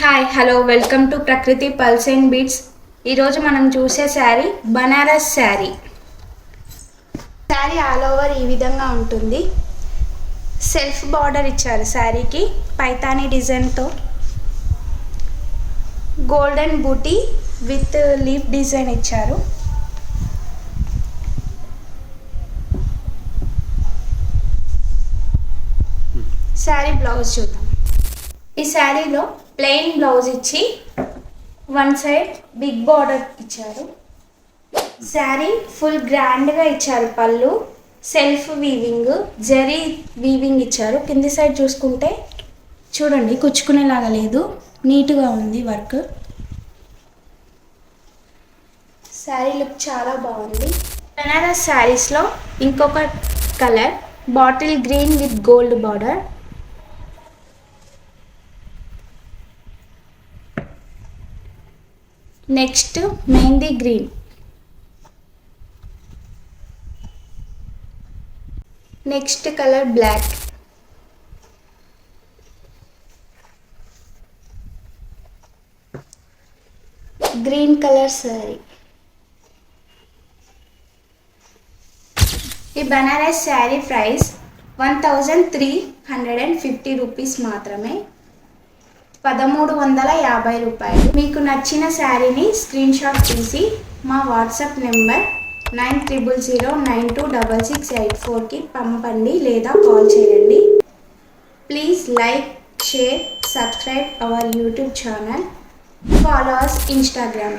Hi hello welcome to Prakruti pulse and beats ఈరోజు మనం చూసే శారీ బనారస్ శారీ. శారీ ఆల్ ఓవర్ ఈ విధంగా ఉంటుంది. సెల్ఫ్ బార్డర్ ఇచ్చారు శారీకి పైతానీ డిజైన్తో golden booty with leaf design ఇచ్చారు. శారీ బ్లౌజ్ చూద్దాం. ఈ శారీలో ప్లెయిన్ బ్లౌజ్ ఇచ్చి వన్ సైడ్ బిగ్ బార్డర్ ఇచ్చారు. శారీ ఫుల్ గ్రాండ్గా ఇచ్చారు పళ్ళు. సెల్ఫ్ వీవింగ్ జరీ వీవింగ్ ఇచ్చారు. కింది సైడ్ చూసుకుంటే చూడండి కుచ్చుకునేలాగా లేదు. నీట్గా ఉంది వర్క్. శారీ లుక్ చాలా బాగుంది. బనారస్ శారీస్లో ఇంకొక colour bottle green with gold border next mehndi green next colour black green colour sari ఈ Banaras sari price one thousand three hundred and fifty rupees మాత్రమే పదమూడు వందల యాభై రూపాయలు. మీకు నచ్చిన శారీని స్క్రీన్ షాట్ తీసి మా WhatsApp number nine triple zero nine two double six eight ఫోర్కి పంపండి లేదా కాల్ చేయండి. Please like share subscribe our YouTube channel. Follow us Instagram.